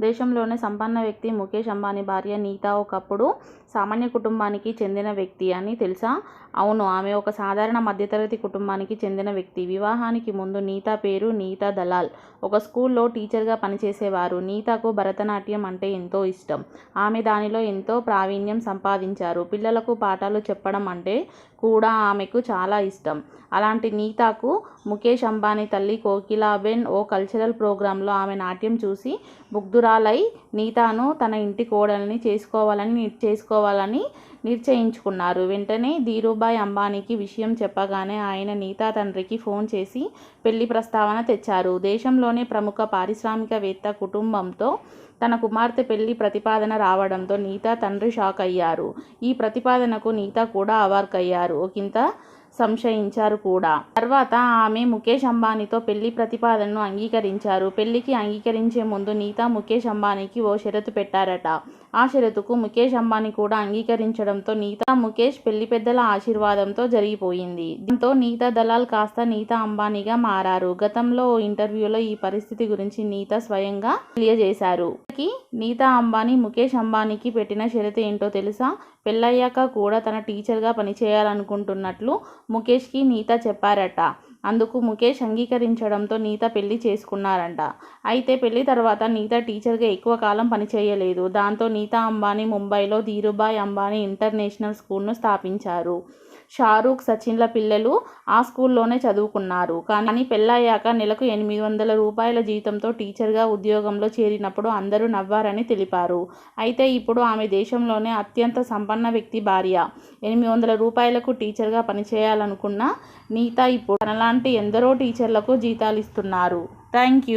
దేశంలోనే సంపన్న వ్యక్తి ముఖేష్ అంబానీ భార్య నీతా ఒకప్పుడు సామాన్య కుటుంబానికి చెందిన వ్యక్తి అని తెలుసా? అవును ఆమె ఒక సాధారణ మధ్యతరగతి కుటుంబానికి చెందిన వ్యక్తి. వివాహానికి ముందు నీతా పేరు నీతా దలాల్. ఒక స్కూల్లో టీచర్గా పనిచేసేవారు. నీతాకు భరతనాట్యం అంటే ఎంతో ఇష్టం. ఆమె దానిలో ఎంతో ప్రావీణ్యం సంపాదించారు. పిల్లలకు పాఠాలు చెప్పడం అంటే కూడా ఆమెకు చాలా ఇష్టం. అలాంటి నీతాకు ముఖేష్ అంబానీ తల్లి కోకిలాబెన్ ఓ కల్చరల్ ప్రోగ్రాంలో ఆమె నాట్యం చూసి ముగ్ధురాలై నీతాను తన ఇంటి కోడల్ని చేసుకోవాలని చేసుకోవాలని నిశ్చయించుకున్నారు వెంటనే ధీరుభాయ్ అంబానీకి విషయం చెప్పగానే ఆయన నీతా తండ్రికి ఫోన్ చేసి పెళ్ళి ప్రస్తావన తెచ్చారు. దేశంలోనే ప్రముఖ పారిశ్రామికవేత్త కుటుంబంతో తన కుమార్తె పెళ్ళి ప్రతిపాదన రావడంతో నీతా తండ్రి షాక్ అయ్యారు ఈ ప్రతిపాదనకు నీతా కూడా అవార్కయ్యారు. ఒకంత సంశయించారు కూడా. తర్వాత ఆమె ముఖేష్ అంబానీతో పెళ్ళి ప్రతిపాదనను అంగీకరించారు. పెళ్ళికి అంగీకరించే ముందు నీతా ముఖేష్ అంబానీకి ఓ షరతు పెట్టారట. ఆ షరతుకు ముఖేష్ అంబానీ కూడా అంగీకరించడంతో నీతా ముఖేష్ పెళ్ళి పెద్దల ఆశీర్వాదంతో జరిగిపోయింది. దీంతో నీతా దలాల్ కాస్త నీతా అంబానీగా మారారు. గతంలో ఓ ఇంటర్వ్యూలో ఈ పరిస్థితి గురించి నీతా స్వయంగా తెలియజేశారు. నీతా అంబానీ ముఖేష్ అంబానీకి పెట్టిన షరతు ఏంటో తెలుసా? పెళ్ళయ్యాక కూడా తన టీచర్గా పనిచేయాలనుకుంటున్నట్లు ముఖేష్కి నీతా చెప్పారట. అందుకు ముఖేష్ అంగీకరించడంతో నీత పెళ్ళి చేసుకున్నారంట. అయితే పెళ్ళి తర్వాత నీత టీచర్గా ఎక్కువ కాలం పనిచేయలేదు. దాంతో నీతా అంబానీ ముంబైలో ధీరుభాయ్ అంబానీ ఇంటర్నేషనల్ స్కూల్ను స్థాపించారు. షారూఖ్ సచిన్ల పిల్లలు ఆ స్కూల్లోనే చదువుకున్నారు. కానీ పెళ్ళయ్యాక నెలకు ఎనిమిది వందల రూపాయల జీతంతో టీచర్గా ఉద్యోగంలో చేరినప్పుడు అందరూ నవ్వారని తెలిపారు. అయితే ఇప్పుడు ఆమె దేశంలోనే అత్యంత సంపన్న వ్యక్తి భార్య. ఎనిమిది వందల రూపాయలకు టీచర్గా పనిచేయాలనుకున్న నీత ఇప్పుడు తనలాంటి ఎందరో టీచర్లకు జీతాలు ఇస్తున్నారు థ్యాంక్ యూ.